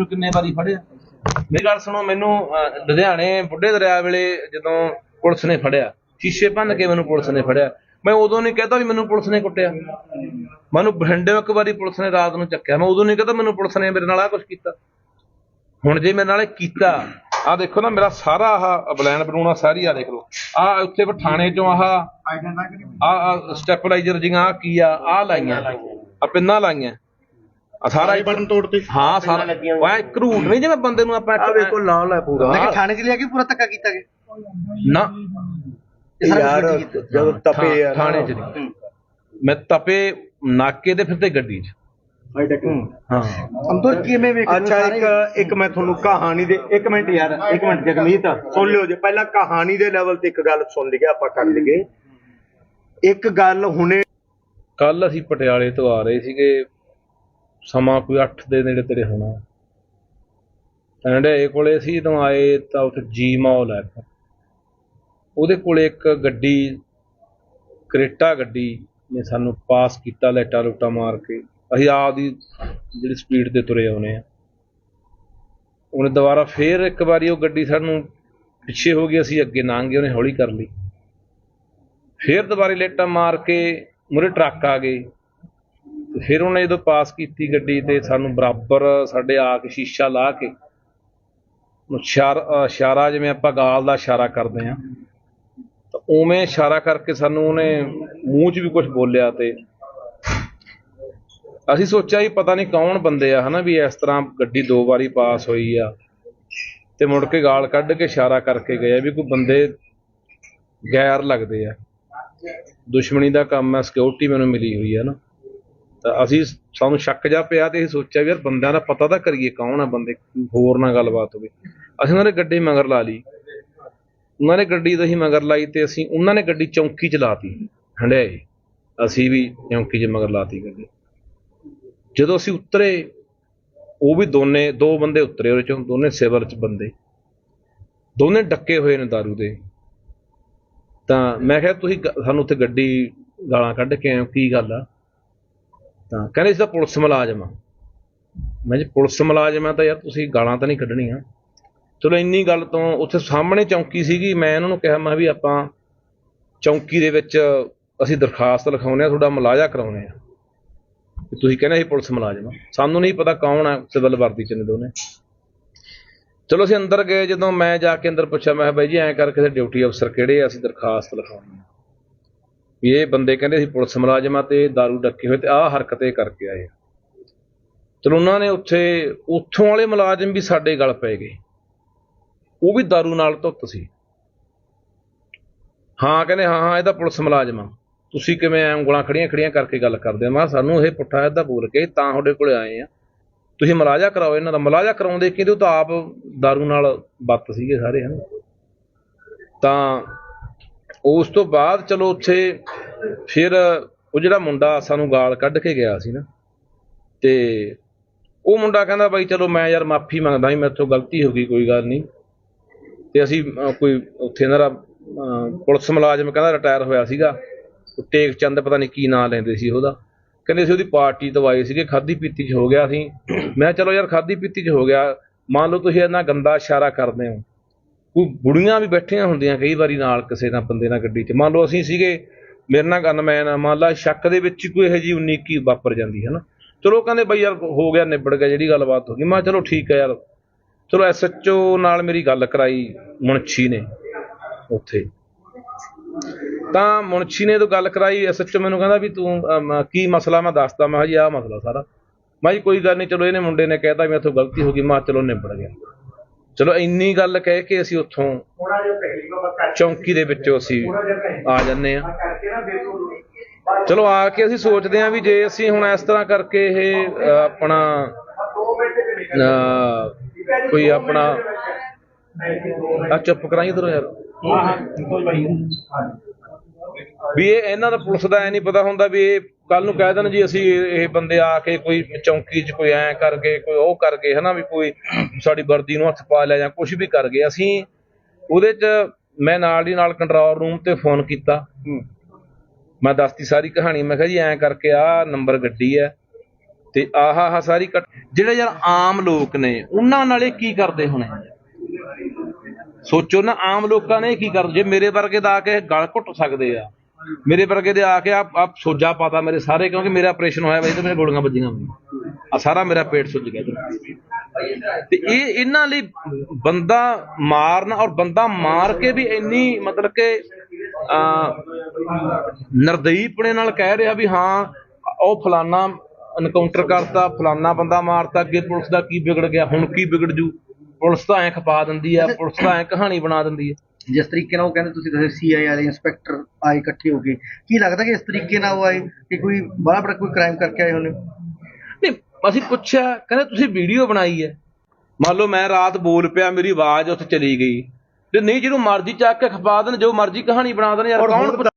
ਮੈਨੂੰ ਕਿੰਨੇ ਵਾਰੀ ਫੜਿਆ? ਮੇਰੀ ਗੱਲ ਸੁਣੋ ਮੈਨੂੰ ਅਹ, ਲੁਧਿਆਣੇ ਬੁੱਢੇ ਦਰਿਆ ਵੇਲੇ ਜਦੋਂ ਪੁਲਿਸ ਨੇ ਫੜਿਆ ਸ਼ੀਸ਼ੇ ਭੰਨ ਕੇ ਮੈਨੂੰ ਪੁਲਿਸ ਨੇ ਫੜਿਆ। ਮੈਂ ਉਦੋਂ ਨਹੀਂ ਕਹਤਾ ਵੀ ਮੈਨੂੰ ਪੁਲਿਸ ਨੇ ਕੁੱਟਿਆ। ਮੈਨੂੰ ਬਠਿੰਡੇ ਇੱਕ ਵਾਰੀ ਪੁਲਿਸ ਨੇ ਰਾਤ ਨੂੰ ਚੱਕਿਆ। ਮੈਂ ਉਦੋਂ ਨਹੀਂ ਕਹਤਾ ਮੈਨੂੰ ਪੁਲਿਸ ਨੇ ਮੇਰੇ ਨਾਲ ਆ ਕੁਝ ਕੀਤਾ। ਹੁਣ ਜੇ ਮੇਰੇ ਨਾਲ ਇਹ ਕੀਤਾ ਆ ਦੇਖੋ ਨਾ ਮੇਰਾ ਸਾਰਾ ਆਹ ਬਲੈਨ ਬਣਾਉਣਾ ਸਾਰੀ ਆ ਦੇਖ ਲਓ ਆ ਉੱਥੇ ਪਠਾਣੇ ਚੋਂ ਆਹ ਆ ਆ ਸਟੈਪਲਾਈਜ਼ਰ ਜੀਆਂ ਆਹ ਕੀ ਆ? ਆ ਲਾਈਆਂ। ਆ ਪਿੰਨਾਂ ਲਾਈਆਂ। ਆ ਸਾਰਾ ਬਟਨ ਤੋੜਤੇ। ਹਾਂ ਸਾਰਾ। ਵਾ ਘਰੂਟ ਨਹੀਂ ਜਿਵੇਂ ਬੰਦੇ ਨੂੰ ਆਪਾਂ ਆ ਵੇਖੋ ਲਾਲ ਹੈ ਪੂਰਾ। ਹਾਂ। ਥਾਣੇ 'ਚ ਲਿਆ ਕੇ ਪੂਰਾ ਧੱਕਾ ਕੀਤਾ ਗਿਆ? ਨਾ। ਯਾਰ ਜਦੋਂ ਤਪੇ ਯਾਰ ਥਾਣੇ ਚ ਨਹੀਂ। ਮੈਂ ਤਪੇ ਨਾਕੇ ਤੇ ਫਿਰਦੇ ਗੱਡੀ 'ਚ। ਹਾਂ। ਅੰਦਰ ਕਿਵੇਂ ਵੇਖ ਅੱਛਾ ਇੱਕ ਇੱਕ ਮੈਂ ਤੁਹਾਨੂੰ ਕਹਾਣੀ ਦੇ ਇੱਕ ਮਿੰਟ ਯਾਰ ਇੱਕ ਮਿੰਟ ਜਗਮੀਤ ਸੁਣ ਲਿਓ ਜੇ। ਪਹਿਲਾਂ ਕਹਾਣੀ ਦੇ ਲੈਵਲ ਤੇ ਇੱਕ ਗੱਲ ਸੁਣ ਲਈਏ ਆਪਾਂ ਕਰ ਲਈਏ। ਇੱਕ ਗੱਲ ਹੁਣੇ ਕੱਲ ਅਸੀਂ ਪਟਿਆਲੇ ਤੋਂ ਆ ਰਹੇ ਸੀਗੇ। ਸਮਾਂ ਕੋਈ 8 ਦੇ ਨੇੜੇ ਤੇੜੇ ਹੋਣਾ। ਟੰਡੇ ਕੋਲੇ ਸੀ ਜਦੋਂ ਆਏ ਤਾਂ ਉੱਥੇ ਜੀ ਮਾਲ ਹੈ। ਉਹਦੇ ਕੋਲੇ ਇੱਕ ਗੱਡੀ, ਕਰੇਟਾ ਗੱਡੀ ਨੇ ਸਾਨੂੰ ਪਾਸ ਕੀਤਾ ਲੈਟਾ ਲੁੱਟਾ ਮਾਰ ਕੇ। ਅਸੀਂ ਆਪਦੀ ਜਿਹੜੀ ਸਪੀਡ ਤੇ ਤੁਰੇ ਆਉਨੇ ਆ ਉਹਨੇ ਦੁਬਾਰਾ ਫੇਰ ਇੱਕ ਵਾਰੀ ਉਹ ਗੱਡੀ ਸਾਨੂੰ ਪਿੱਛੇ ਹੋ ਗਈ, ਅਸੀਂ ਅੱਗੇ ਲੰਘ ਗਏ, ਉਹਨੇ ਹੌਲੀ ਕਰ ਲਈ। ਫੇਰ ਦੁਬਾਰੇ ਲੇਟਾਂ ਮਾਰ ਕੇ ਮੁਰੇ ਟਰੱਕ ਆ ਗਏ। ਫਿਰ ਉਹਨੇ ਜਦੋਂ ਪਾਸ ਕੀਤੀ ਗੱਡੀ ਤੇ ਸਾਨੂੰ ਬਰਾਬਰ ਸਾਡੇ ਆ ਕੇ ਸ਼ੀਸ਼ਾ ਲਾ ਕੇ ਇਸ਼ਾਰਾ ਇਸ਼ਾਰਾ ਜਿਵੇਂ ਆਪਾਂ ਗਾਲ ਦਾ ਇਸ਼ਾਰਾ ਕਰਦੇ ਆ ਤਾਂ ਉਵੇਂ ਇਸ਼ਾਰਾ ਕਰਕੇ ਸਾਨੂੰ ਉਹਨੇ ਮੂੰਹ 'ਚ ਵੀ ਕੁਝ ਬੋਲਿਆ ਤੇ ਅਸੀਂ ਸੋਚਿਆ ਵੀ ਪਤਾ ਨਹੀਂ ਕੌਣ ਬੰਦੇ ਆ, ਹਨਾ ਵੀ ਇਸ ਤਰ੍ਹਾਂ ਗੱਡੀ ਦੋ ਵਾਰੀ ਪਾਸ ਹੋਈ ਆ ਤੇ ਮੁੜ ਕੇ ਗਾਲ ਕੱਢ ਕੇ ਇਸ਼ਾਰਾ ਕਰਕੇ ਗਏ ਵੀ ਕੋਈ ਬੰਦੇ ਗੈਰ ਲੱਗਦੇ ਆ। ਦੁਸ਼ਮਣੀ ਦਾ ਕੰਮ ਹੈ ਸਿਕਿਉਰਿਟੀ ਮੈਨੂੰ ਮਿਲੀ ਹੋਈ ਹੈ ਨਾ। ਤਾਂ ਅਸੀਂ ਸਾਨੂੰ ਸ਼ੱਕ ਜਾ ਪਿਆ ਤੇ ਅਸੀਂ ਸੋਚਿਆ ਵੀ ਯਾਰ ਬੰਦਿਆਂ ਦਾ ਪਤਾ ਤਾਂ ਕਰੀਏ ਕੌਣ ਆ ਬੰਦੇ, ਹੋਰ ਨਾ ਗੱਲਬਾਤ ਹੋਵੇ। ਅਸੀਂ ਉਹਨਾਂ ਨੇ ਗੱਡੀ ਮਗਰ ਲਾ ਲਈ। ਉਹਨਾਂ ਨੇ ਗੱਡੀ ਤੋਂ ਹੀ ਮਗਰ ਲਾਈ ਤੇ ਅਸੀਂ ਉਹਨਾਂ ਨੇ ਗੱਡੀ ਚੌਂਕੀ ਚ ਲਾਤੀ, ਹੰਡਿਆਏ। ਅਸੀਂ ਵੀ ਚੌਂਕੀ 'ਚ ਮਗਰ ਲਾਤੀ ਗੱਡੀ। ਜਦੋਂ ਅਸੀਂ ਉਤਰੇ, ਉਹ ਵੀ ਦੋਨੇ, ਦੋ ਬੰਦੇ ਉਤਰੇ ਉਹਦੇ ਚੋਂ, ਦੋਨੇ ਸਿਵਲ ਚ ਬੰਦੇ। ਦੋਨੇ ਡੱਕੇ ਹੋਏ ਨੇ दारू ਦੇ। ਤਾਂ ਮੈਂ ਕਿਹਾ, ਤੁਸੀਂ ਸਾਨੂੰ ਉੱਥੇ ਗੱਡੀ ਗਾਲਾਂ ਕੱਢ ਕੇ ਆਏ ਹੋ, ਕੀ ਗੱਲ ਆ? ਤਾਂ ਕਹਿੰਦੇ ਸੀ ਤਾਂ ਪੁਲਿਸ ਮੁਲਾਜ਼ਮ ਆ। ਮੈਂ ਜੀ, ਪੁਲਿਸ ਮੁਲਾਜ਼ਮ ਆ ਤਾਂ ਯਾਰ ਤੁਸੀਂ ਗਾਲਾਂ ਤਾਂ ਨਹੀਂ ਕੱਢਣੀਆਂ। ਚਲੋ ਇੰਨੀ ਗੱਲ ਤੋਂ ਉੱਥੇ ਸਾਹਮਣੇ ਚੌਂਕੀ ਸੀਗੀ, ਮੈਂ ਇਹਨਾਂ ਨੂੰ ਕਿਹਾ, ਮੈਂ ਵੀ ਆਪਾਂ ਚੌਂਕੀ ਦੇ ਵਿੱਚ ਅਸੀਂ ਦਰਖਾਸਤ ਲਿਖਾਉਨੇ ਆ, ਤੁਹਾਡਾ ਮੁਲਾਜ਼ਾ ਕਰਾਉਨੇ ਆ। ਵੀ ਤੁਸੀਂ ਕਹਿੰਦੇ ਸੀ ਪੁਲਿਸ ਮੁਲਾਜ਼ਮ ਆ। ਸਾਨੂੰ ਨਹੀਂ ਪਤਾ ਕੌਣ ਆ, ਸਿਵਲ ਵਰਦੀ ਚ ਨੇ ਦੋਨੇ। ਚਲੋ ਅਸੀਂ ਅੰਦਰ ਗਏ, ਜਦੋਂ ਮੈਂ ਜਾ ਕੇ ਅੰਦਰ ਪੁੱਛਿਆ, ਮੈਂ ਕਿਹਾ ਬਾਈ ਜੀ, ਐਂ ਕਰਕੇ ਡਿਊਟੀ ਅਫਸਰ ਕਿਹੜੇ ਆ, ਅਸੀਂ ਦਰਖਾਸਤ ਲਿਖਾਉਣੀ ਆ। ਵੀ ਇਹ ਬੰਦੇ ਕਹਿੰਦੇ ਸੀ ਪੁਲਿਸ ਮੁਲਾਜ਼ਮ ਆ ਤੇ दारू ਡੱਕੇ ਹੋਏ ਤੇ ਆਹ ਹਰਕਤੇ ਕਰਕੇ ਆਏ ਆ ਚਲੋ ਉਹਨਾਂ ਨੇ ਉੱਥੇ ਉੱਥੋਂ ਵਾਲੇ ਮੁਲਾਜ਼ਮ ਵੀ ਸਾਡੇ ਗਲ ਪੈ ਗਏ ਉਹ ਵੀ दारू ਨਾਲ ਧੁੱਤ ਸੀ ਹਾਂ ਕਹਿੰਦੇ ਹਾਂ ਹਾਂ ਇਹ ਤਾਂ ਪੁਲਿਸ ਮੁਲਾਜ਼ਮ ਆ ਤੁਸੀਂ ਕਿਵੇਂ ਐਂ ਉਂਗਲਾਂ ਖੜੀਆਂ ਖੜੀਆਂ ਕਰਕੇ ਗੱਲ ਕਰਦੇ ਆ ਮੈਂ ਕਿਹਾ ਸਾਨੂੰ ਇਹ ਪੁੱਠਾ ਏਦਾਂ ਬੋਲ ਕੇ ਤਾਂ ਤੁਹਾਡੇ ਕੋਲੇ ਆਏ ਆ ਤੁਸੀਂ ਮਲਾਜਾ ਕਰਾਓ ਇਹਨਾਂ ਦਾ ਮਲਾਜਾ ਕਰਾਉਂਦੇ ਕਿਹਦੇ ਉਹ ਤਾਂ ਆਪ दारू ਨਾਲ ਬੱਤ ਸੀਗੇ ਸਾਰੇ ਹਨ ਤਾਂ ਉਸ ਤੋਂ ਬਾਅਦ ਚਲੋ ਉੱਥੇ ਫਿਰ ਉਹ ਜਿਹੜਾ ਮੁੰਡਾ ਸਾਨੂੰ ਗਾਲ ਕੱਢ ਕੇ ਗਿਆ ਸੀ ਨਾ, ਤੇ ਉਹ ਮੁੰਡਾ ਕਹਿੰਦਾ ਬਾਈ ਚਲੋ ਮੈਂ ਯਾਰ ਮਾਫੀ ਮੰਗਦਾ ਵੀ ਮੇਰੇ ਤੋਂ ਗਲਤੀ ਹੋ ਗਈ, ਕੋਈ ਗੱਲ ਨਹੀਂ। ਤੇ ਅਸੀਂ ਕੋਈ ਉੱਥੇ ਇਹਨਾਂ ਦਾ ਪੁਲਿਸ ਮੁਲਾਜ਼ਮ ਕਹਿੰਦਾ ਰਿਟਾਇਰ ਹੋਇਆ ਸੀਗਾ, ਉਹ ਟੇਕ ਚੰਦ ਪਤਾ ਨਹੀਂ ਕੀ ਨਾਂ ਲੈਂਦੇ ਸੀ ਉਹਦਾ। ਕਹਿੰਦੇ ਸੀ ਉਹਦੀ ਪਾਰਟੀ ਤੋਂ ਆਏ ਸੀਗੇ ਖਾਦੀ ਪੀਤੀ ਚ ਹੋ ਗਿਆ ਸੀ। ਮੈਂ ਚਲੋ ਯਾਰ ਖਾਦੀ ਪੀਤੀ ਚ ਹੋ ਗਿਆ, ਮੰਨ ਲਓ ਤੁਸੀਂ ਇੰਨਾ ਗੰਦਾ ਇਸ਼ਾਰਾ ਕਰਦੇ ਹੋ। ਕੋਈ ਬੁੜੀਆਂ ਵੀ ਬੈਠੀਆਂ ਹੁੰਦੀਆਂ ਕਈ ਵਾਰੀ ਨਾਲ ਕਿਸੇ ਨਾਲ ਬੰਦੇ ਨਾਲ ਗੱਡੀ 'ਚ। ਮੰਨ ਲਓ ਅਸੀਂ ਸੀਗੇ, ਮੇਰੇ ਨਾਲ ਗਨਮੈਨ ਆ, ਮੰਨ ਲਾ ਸ਼ੱਕ ਦੇ ਵਿੱਚ ਕੋਈ ਇਹੋ ਜਿਹੀ ਉਨੀਕੀ ਵਾਪਰ ਜਾਂਦੀ ਹੈ ਨਾ ਚਲੋ ਕਹਿੰਦੇ ਬਈ ਯਾਰ ਹੋ ਗਿਆ, ਨਿਬੜ ਗਿਆ, ਜਿਹੜੀ ਗੱਲਬਾਤ ਹੋ ਗਈ। ਮੈਂ ਕਿਹਾ ਚਲੋ ਠੀਕ ਹੈ ਯਾਰ। ਚਲੋ ਐਸਐਚਓ ਨਾਲ ਮੇਰੀ ਗੱਲ ਕਰਾਈ ਮੁਨਸ਼ੀ ਨੇ ਉੱਥੇ। ਤਾਂ ਮੁਨਸ਼ੀ ਨੇ ਜਦੋਂ ਗੱਲ ਕਰਾਈ ਐਸਐਚਓ ਮੈਨੂੰ ਕਹਿੰਦਾ ਵੀ ਤੂੰ ਕੀ ਮਸਲਾ? ਮੈਂ ਦੱਸਦਾ, ਮੈਂ ਕਿਹਾ ਜੀ ਆਹ ਮਸਲਾ ਸਾਰਾ। ਮੈਂ ਜੀ ਕੋਈ ਗੱਲ ਨਹੀਂ ਚਲੋ ਇਹਨੇ ਮੁੰਡੇ ਨੇ ਕਹਿਤਾ ਵੀ ਮੈਥੋਂ ਗਲਤੀ ਹੋ ਗਈ, ਮੈਂ ਚਲੋ ਨਿਬੜ ਗਿਆ। ਚਲੋ ਇੰਨੀ ਗੱਲ ਕਹਿ ਕੇ ਅਸੀਂ ਉੱਥੋਂ ਚੌਂਕੀ ਦੇ ਵਿੱਚੋਂ ਅਸੀਂ ਆ ਜੰਨੇ ਆ ਚਲੋ ਆ ਕੇ ਅਸੀਂ ਸੋਚਦੇ ਆ ਵੀ ਜੇ ਅਸੀਂ ਹੁਣ ਇਸ ਤਰ੍ਹਾਂ ਕਰਕੇ ਇਹ ਆਪਣਾ ਕੋਈ ਆਪਣਾ ਆ ਚੁੱਪ ਕਰਾਈ ਇਧਰੋਂ ਯਾਰ। ਵੀ ਇਹ ਇਹਨਾਂ ਦਾ ਪੁਲਿਸ ਦਾ ਐ ਨਹੀਂ ਪਤਾ ਹੁੰਦਾ ਵੀ ਇਹ ਕੱਲ ਨੂੰ ਕਹਿ ਦੇਣ ਜੀ ਅਸੀਂ ਇਹ ਇਹ ਬੰਦੇ ਆ ਕੇ ਕੋਈ ਚੌਂਕੀ 'ਚ ਕੋਈ ਐ ਕਰ ਗਏ ਕੋਈ ਉਹ ਕਰ ਗਏ ਹਨਾ ਵੀ ਕੋਈ ਸਾਡੀ ਵਰਦੀ ਨੂੰ ਹੱਥ ਪਾ ਲਿਆ ਜਾਂ ਕੁਝ ਵੀ ਕਰ ਗਏ। ਅਸੀਂ ਉਹਦੇ 'ਚ ਮੈਂ ਨਾਲ ਦੀ ਨਾਲ ਕੰਟਰੋਲ ਰੂਮ ਤੇ ਫੋਨ ਕੀਤਾ। ਮੈਂ ਦੱਸਤੀ ਸਾਰੀ ਕਹਾਣੀ ਮੈਂ ਕਿਹਾ ਜੀ ਐਂ ਕਰਕੇ ਆ ਨੰਬਰ ਗੱਡੀ ਹੈ ਤੇ ਆਹ ਆਹ ਸਾਰੀ ਘਟ- ਜਿਹੜੇ ਯਾਰ ਆਮ ਲੋਕ ਨੇ ਉਹਨਾਂ ਨਾਲ ਇਹ ਕੀ ਕਰਦੇ ਹੋਣੇ? ਸੋਚੋ ਨਾ ਆਮ ਲੋਕਾਂ ਨੇ ਇਹ ਕੀ ਕਰ ਜੇ ਮੇਰੇ ਵਰਗੇ ਦਾ ਆ ਕੇ ਗਲ ਘੁੱਟ ਸਕਦੇ ਆ। ਮੇਰੇ ਵਰਗੇ ਦੇ ਆ ਕੇ ਆਪ ਆ ਸੋਜਾ ਪਾਤਾ ਮੇਰੇ ਸਾਰੇ, ਕਿਉਂਕਿ ਮੇਰਾ ਆਪਰੇਸ਼ਨ ਹੋਇਆ ਵਈ ਤੇ ਮੇਰੇ ਗੋਲੀਆਂ ਵੱਜੀਆਂ ਆ ਸਾਰਾ ਮੇਰਾ ਪੇਟ ਸੁੱਜ ਗਿਆ ਤੇ ਇਹ ਇਹਨਾਂ ਲਈ ਬੰਦਾ ਮਾਰਨਾ ਔਰ ਬੰਦਾ ਮਾਰ ਕੇ ਵੀ ਇੰਨੀ ਮਤਲਬ ਕਿ ਆ ਨਰਦਈਪਣੇ ਨਾਲ ਕਹਿ ਰਿਹਾ ਵੀ ਹਾਂ, ਉਹ ਫਲਾਨਾ ਐਨਕਾਊਂਟਰ ਕਰਤਾ, ਫਲਾਨਾ ਬੰਦਾ ਮਾਰਤਾ, ਅੱਗੇ ਪੁਲਿਸ ਦਾ ਕੀ ਵਿਗੜ ਗਿਆ, ਹੁਣ ਕੀ ਵਿਗੜ ਜੂ? ਪੁਲਿਸ ਤਾਂ ਐ ਖਪਾ ਦਿੰਦੀ ਆ, ਪੁਲਿਸ ਤਾਂ ਐ ਕਹਾਣੀ ਬਣਾ ਦਿੰਦੀ ਆ। ਜਿਸ ਤਰੀਕੇ ਨਾਲ ਉਹ ਕਹਿੰਦੇ ਤੁਸੀਂ ਦੱਸਿਆ ਸੀਆਈ ਵਾਲੇ ਇੰਸਪੈਕਟਰ ਆਏ ਇਕੱਠੇ ਹੋ ਕੇ ਕੀ ਲੱਗਦਾ ਕਿ ਇਸ ਤਰੀਕੇ ਨਾਲ ਉਹ ਆਏ ਕਿ ਕੋਈ ਬੜਾ ਬੜਾ ਕੋਈ ਕ੍ਰਾਈਮ ਕਰਕੇ ਆਏ ਹੋਣੇ? ਨਹੀਂ ਅਸੀਂ ਪੁੱਛਿਆ ਕਹਿੰਦੇ ਤੁਸੀਂ ਵੀਡੀਓ ਬਣਾਈ ਹੈ। ਮੰਨ ਲਓ ਮੈਂ ਰਾਤ ਬੋਲ ਪਿਆ ਮੇਰੀ ਆਵਾਜ਼ ਉੱਥੇ ਚਲੀ ਗਈ। ਤੇ ਨਹੀਂ ਜਿਹਨੂੰ ਮਰਜ਼ੀ ਚੱਕ ਕੇ ਖਪਾ ਦੇਣ ਜੋ ਮਰਜ਼ੀ ਕਹਾਣੀ ਬਣਾ ਦੇਣ ਯਾਰ ਕੌਣ